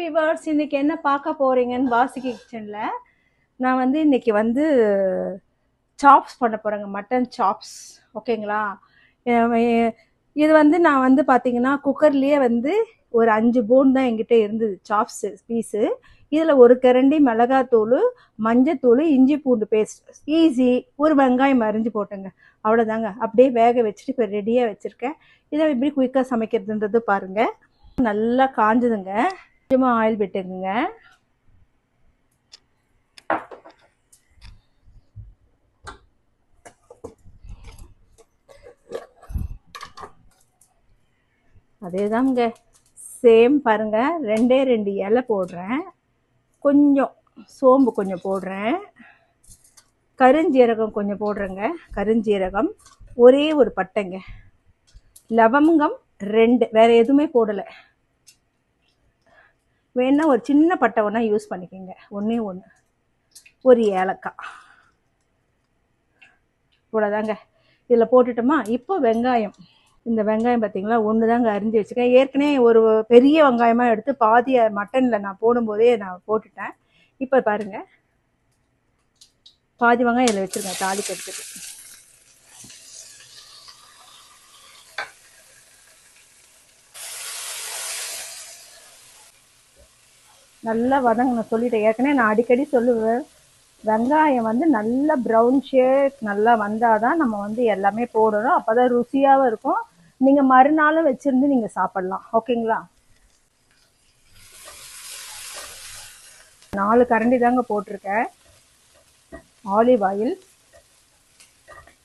Viewers இன்னைக்கு என்ன பார்க்க போறீங்கன்னு வாசிக்கு கிச்சனில் நான் வந்து இன்னைக்கு வந்து சாப்ஸ் பண்ண போகிறேங்க மட்டன் சாப்ஸ் ஓகேங்களா இது வந்து நான் வந்து பார்த்தீங்கன்னா குக்கர்லேயே வந்து ஒரு அஞ்சு போன் தான் எங்கிட்ட இருந்தது. சாப்ஸ் பீஸு இதில் ஒரு கரண்டி மிளகாத்தூள் மஞ்சத்தூள் இஞ்சி பூண்டு பேஸ்ட் ஈஸி ஒரு வெங்காயம் அரிஞ்சு போட்டுங்க. அவ்வளோதாங்க அப்படியே வேக வச்சுட்டு இப்போ ரெடியாக வச்சுருக்கேன். இதை எப்படி குயிக்காக சமைக்கிறதுன்றது பாருங்கள் நல்லா காஞ்சதுங்க. கொஞ்சமாக ஆயில் விட்டுக்குங்க. அதேதாங்க. சேம் பாருங்க. ரெண்டே ரெண்டு இலை போடுறேன். கொஞ்சம் சோம்பு கொஞ்சம் போடுறேன். கருஞ்சீரகம் கொஞ்சம் போடுறேங்க. கருஞ்சீரகம் ஒரே ஒரு பட்டைங்க. லவங்கம் ரெண்டு. வேறு எதுவுமே போடலை. வேணால் ஒரு சின்ன பட்டை ஒன்றா யூஸ் பண்ணிக்கோங்க. ஒன்றே ஒன்று ஒரு ஏலக்காய். இவ்வளோதாங்க இதில் போட்டுட்டோமா? இப்போ வெங்காயம். இந்த வெங்காயம் பார்த்தீங்களா ஒன்று தாங்க அரிஞ்சு வச்சுருக்கேன். ஏற்கனவே ஒரு பெரிய வெங்காயமாக எடுத்து பாதியை மட்டனில் நான் போடும்போதே நான் போட்டுட்டேன். இப்போ பாருங்கள் பாதி வெங்காயம் இதில் வச்சுருக்கேன். தாளிக்கு எடுத்துட்டு நல்லா வதங்க நான் சொல்லிட்டேன். ஏற்கனவே நான் அடிக்கடி சொல்லுவேன். வெங்காயம் வந்து நல்ல ப்ரௌன் ஷேட் நல்லா வந்தால் தான் நம்ம வந்து எல்லாமே போடணும். அப்போ தான் ருசியாகவும் இருக்கும். நீங்கள் மறுநாளும் வச்சுருந்து நீங்கள் சாப்பிட்லாம். ஓகேங்களா? நாலு கரண்டி தாங்க போட்டிருக்கேன். Olive oil.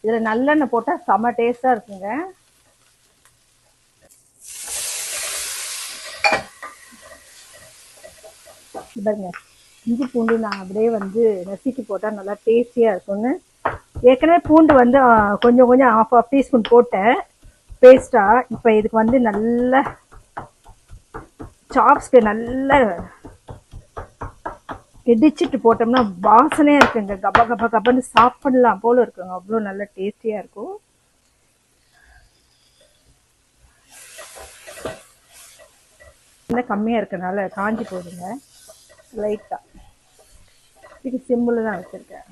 இதில் நல்லெண்ணெய் போட்டால் செம டேஸ்ட்டாக இருக்குங்க. பாருங்க. இஞ்சி பூண்டு நான் அப்படியே வந்து நசுக்கி போட்டால் நல்லா டேஸ்டியாக இருக்கும்னு. ஏற்கனவே பூண்டு வந்து கொஞ்சம் கொஞ்சம் ஆஃப் ஆஃப் டீஸ்பூன் போட்டேன். பேஸ்ட்டாக இப்போ இதுக்கு வந்து நல்ல சாப்ஸ்க்கு நல்ல இடிச்சிட்டு போட்டோம்னா வாசனையாக இருக்குங்க. கப கப கபன்னு சாப்பிடலாம் போல இருக்குங்க. அவ்வளோ நல்ல டேஸ்டியாக இருக்கும். கம்மியாக இருக்கனால காஞ்சி போடுங்க லைட்டாக இதுக்கு சிம்பிள் தான் வச்சுருக்கேன்.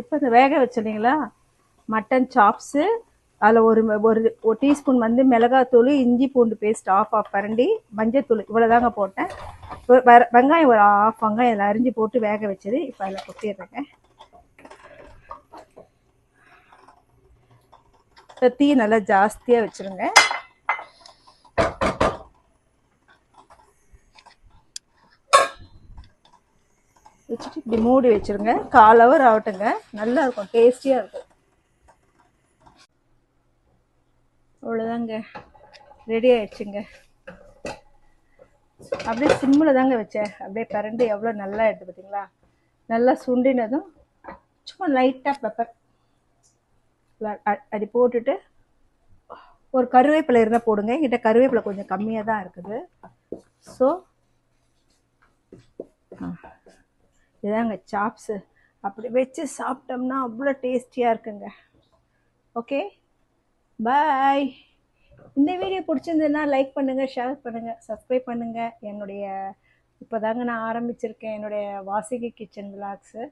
இப்போ இந்த வேக வச்சிருந்தீங்களா? மட்டன் சாப்ஸு அதில் ஒரு ஒரு ஒரு டீஸ்பூன் வந்து மிளகாத்தூள் இஞ்சி பூண்டு பேஸ்ட் ஆஃப் ஆஃப் பரண்டி மஞ்சத்தூள் இவ்வளோ தாங்க போட்டேன் இப்போ வெங்காயம் ஒரு ஆஃப் வெங்காயம் இதில் அரிஞ்சு போட்டு வேக வச்சது இப்போ அதில் கொட்டிடுறேங்க. இப்போ தீ நல்லா ஜாஸ்தியாக வச்சுருங்க. வச்சுட்டு இப்படி மூடி வச்சிருங்க. கால் ஹவர் ஆகட்டுங்க. நல்லா இருக்கும் டேஸ்டியாக இருக்கும். அவ்வளோதாங்க ரெடி ஆயிடுச்சுங்க. அப்படியே சிம்மில் தாங்க வச்சேன். அப்படியே கரண்டு எவ்வளோ நல்லா எடுத்து பார்த்தீங்களா? நல்லா சுண்டினதும் சும்மா லைட்டாக பெப்பர் அது போட்டுட்டு ஒரு கருவேப்பிலை இருந்தால் போடுங்க. என்கிட்ட கருவேப்பிலை கொஞ்சம் கம்மியாக தான் இருக்குது ஸோ இதாங்க சாப்ஸு அப்படி வச்சு சாப்பிட்டோம்னா அவ்வளோ டேஸ்டியாக இருக்குங்க. ஓகே பாய் இந்த வீடியோ பிடிச்சிருந்ததுன்னா லைக் பண்ணுங்கள் ஷேர் பண்ணுங்கள் சப்ஸ்கிரைப் பண்ணுங்கள் என்னுடைய இப்போ தாங்க நான் ஆரம்பிச்சிருக்கேன். என்னுடைய வாசிகை கிச்சன் விளாக்ஸு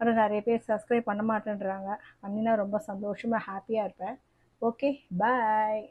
ஆனால் நிறைய பேர் சப்ஸ்கிரைப் பண்ண மாட்டேன்றாங்க. பண்ணினா ரொம்ப சந்தோஷமாக ஹாப்பியாக இருப்பேன். Okay bye